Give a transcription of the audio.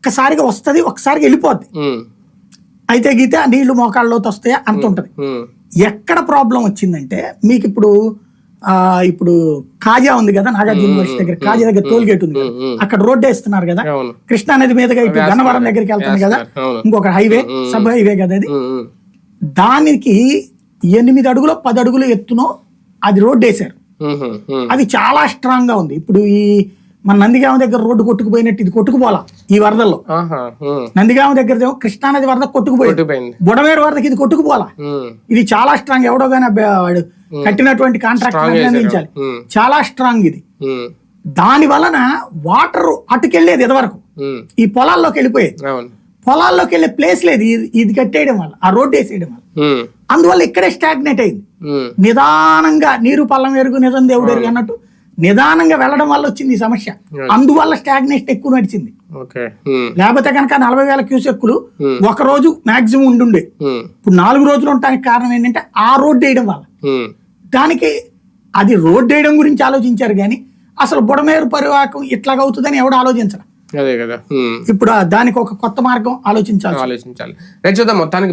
ఒక్కసారిగా వస్తది ఒక్కసారిగా వెళ్ళిపోద్ది. అయితే గీతే ఆ నీళ్ళు మోకాళ్ళలోకి వస్తాయా? అంత ఉంటది. ఎక్కడ ప్రాబ్లం వచ్చిందంటే మీకు ఇప్పుడు ఆ ఇప్పుడు కాజా ఉంది కదా నాగార్జున యూనివర్సిటీ దగ్గర కాజా దగ్గర టోల్ గేట్ ఉంది. అక్కడ రోడ్డు వేస్తున్నారు కదా. కృష్ణా నది మీదుగా ఇటు గన్నవరం దగ్గరికి వెళ్తుంది కదా. ఇంకొక హైవే సబ్ హైవే కదా అది దానికి ఎనిమిది అడుగులు పది అడుగులు ఎత్తునో అది రోడ్డు వేశారు. అది చాలా స్ట్రాంగ్గా ఉంది. ఇప్పుడు ఈ మన నందిగామ దగ్గర రోడ్డు కొట్టుకుపోయినట్టు ఇది కొట్టుకుపోలా ఈ వరదల్లో? నందిగామ దగ్గర కృష్ణానది వరద కొట్టుకుపోయింది. బుడమేరు వరదకి ఇది కొట్టుకుపోలా ఇది చాలా స్ట్రాంగ్ ఎవడో కానీ వాడు కట్టినటువంటి కాంట్రాక్ట్. ఉమ్, చాలా స్ట్రాంగ్ ఇది. దాని వలన వాటర్ అటుకెళ్ళేది ఇదివరకు. ఈ పొలాల్లోకి వెళ్ళిపోయేది. పొలాల్లోకి వెళ్ళే ప్లేస్ లేదు. ఇది కట్టేయడం వల్ల ఆ రోడ్డు వేసేయడం వల్ల. అందువల్ల ఇక్కడే స్టాగ్నేట్ అయింది. నిదానంగా నీరు పల్లం ఎరుగు నిజం దేవుడు ఎరుగు అన్నట్టు నిదానంగా వెళ్ళడం వల్ల వచ్చింది ఈ సమస్య. అందువల్ల స్టాగ్నేషన్ ఎక్కువ నడిచింది. ఓకే ఉమ్, లేకపోతే కనుక నలభై వేల క్యూసెక్కులు Hmm. ఒక రోజు మాక్సిమం ఉండుండే. ఉమ్, ఇప్పుడు నాలుగు రోజులు ఉండడానికి కారణం ఏంటంటే ఆ రోడ్డు వేయడం వల్ల. దానికి అది రోడ్డు వేయడం గురించి ఆలోచించారు కానీ అసలు బుడమేరు పరివాహకం ఇట్లాగవుతుందని ఎవడు ఆలోచించరు అదే కదా. ఇప్పుడు ఆ దానికి ఒక కొత్త మార్గం ఆలోచించాలి ఆలోచించాలి. రేపు చూద్దాం. మొత్తానికి